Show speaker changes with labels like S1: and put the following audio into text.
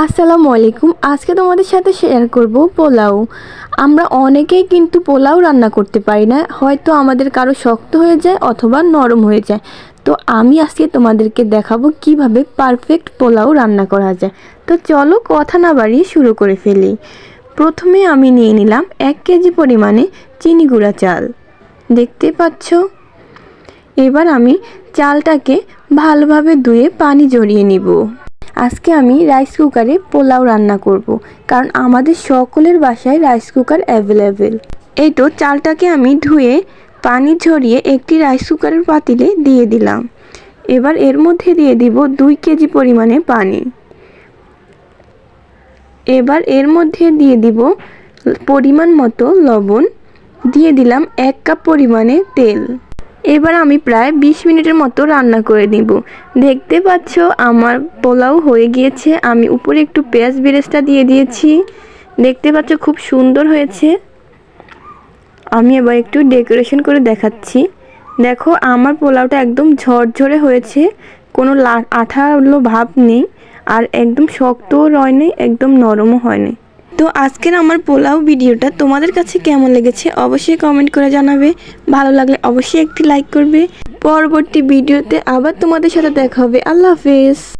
S1: আসসালামু আলাইকুম। আজকে তোমাদের সাথে শেয়ার করব পোলাও। আমরা অনেকেই কিন্তু পোলাও রান্না করতে পারি না। হয়তো আমাদের কারও শক্ত হয়ে যায় অথবা নরম হয়ে যায়। তো আমি আজকে তোমাদেরকে দেখাবো কীভাবে পারফেক্ট পোলাও রান্না করা যায়। তো চলো কথা না বাড়িয়ে শুরু করে ফেলি। প্রথমে আমি নিয়ে নিলাম এক কেজি পরিমাণে চিনি গুঁড়া চাল। দেখতে পাচ্ছ? এবার আমি চালটাকে ভালোভাবে ধুয়ে পানি জড়িয়ে নিব। আজকে আমি রাইস কুকারে পোলাও রান্না করব। কারণ আমাদের সকলের বাসায় রাইস কুকার অ্যাভেলেবেল এই তো চালটাকে আমি ধুয়ে, পানি ঝরিয়ে একটি রাইস কুকারের পাতিলে দিয়ে দিলাম। এবার এর মধ্যে দিয়ে দিব দুই কেজি পরিমাণে পানি। এবার এর মধ্যে দিয়ে দিব পরিমাণ মতো লবণ। দিয়ে দিলাম এক কাপ পরিমাণে তেল। এবার আমি প্রায় ২০ মিনিটের মতো রান্না করে নিব। দেখতে পাচ্ছ, আমার পোলাও হয়ে গিয়েছে। আমি উপরে একটু পেঁয়াজ বেরেস্তা দিয়ে দিয়েছি। দেখতে পাচ্ছ, খুব সুন্দর হয়েছে। আমি এবার একটু ডেকোরেশন করে দেখাচ্ছি। দেখো, আমার পোলাওটা একদম ঝরঝরে হয়েছে। কোনো আঠালো ভাব নেই। আর একদম শক্তও রয়নি একদম নরমও হয়নি তো আজকের আমার পোলাও ভিডিওটা তোমাদের কাছে কেমন লেগেছে অবশ্যই কমেন্ট করে জানাবে। ভালো লাগলে অবশ্যই একটি লাইক করবে। পরবর্তী ভিডিওতে আবার তোমাদের সাথে দেখা হবে। আল্লাহ হাফেজ।